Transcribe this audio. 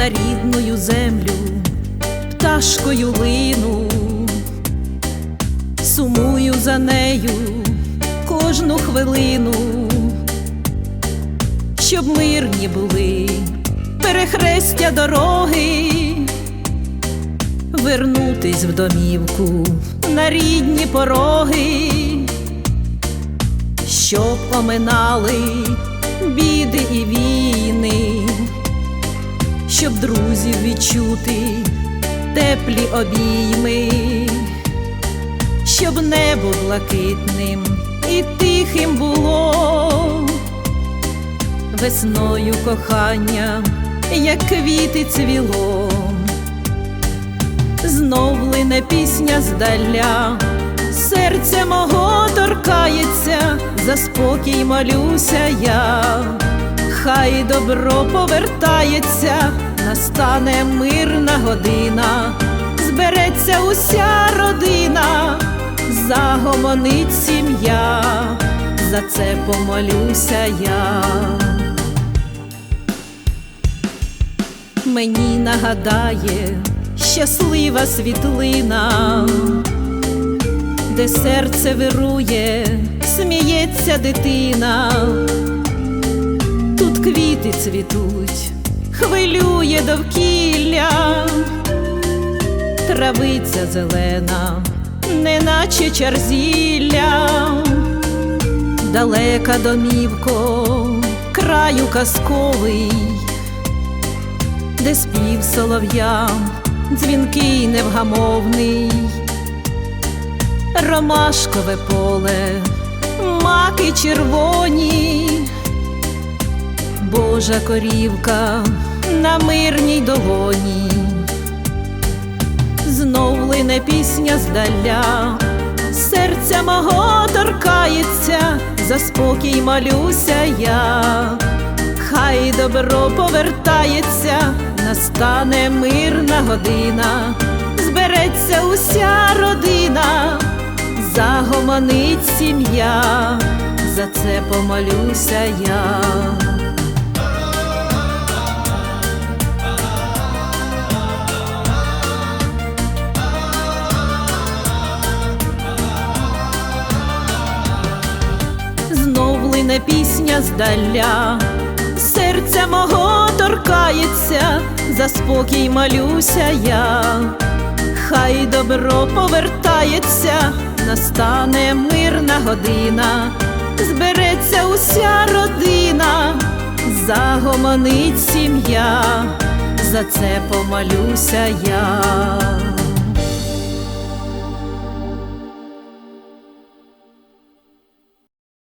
на рідною землю, пташкою лину, сумую за нею кожну хвилину, щоб мирні були перехрестя дороги, вернутись в домівку на рідні пороги, щоб оминали біди і війни, друзів відчути теплі обійми, щоб небо блакитним і тихим було, весною кохання, як квіти цвіло, знов лине пісня здаля, серце мого торкається, за спокій молюся я, хай добро повертається, настане мирна година, збереться уся родина, загомонить сім'я, за це помолюся я. Мені нагадає щаслива світлина, де серце вирує, сміється дитина, тут квіти цвітуть, хвилює довкілля, травиця зелена, неначе чарзілля, далека домівко, краю казковий де спів солов'я, дзвінкий невгамовний, ромашкове поле, маки червоні, Божа корівка на мирній долоні, знов лине пісня здаля, серця мого торкається, за спокій молюся я хай добро повертається, настане мирна година, збереться уся родина, загомонить сім'я, за це помолюся я. Знов пісня здаля, серця мого торкається, за спокій молюся я, хай добро повертається, настане мирна година, збереться уся родина, загомонить сім'я, за це помолюся я.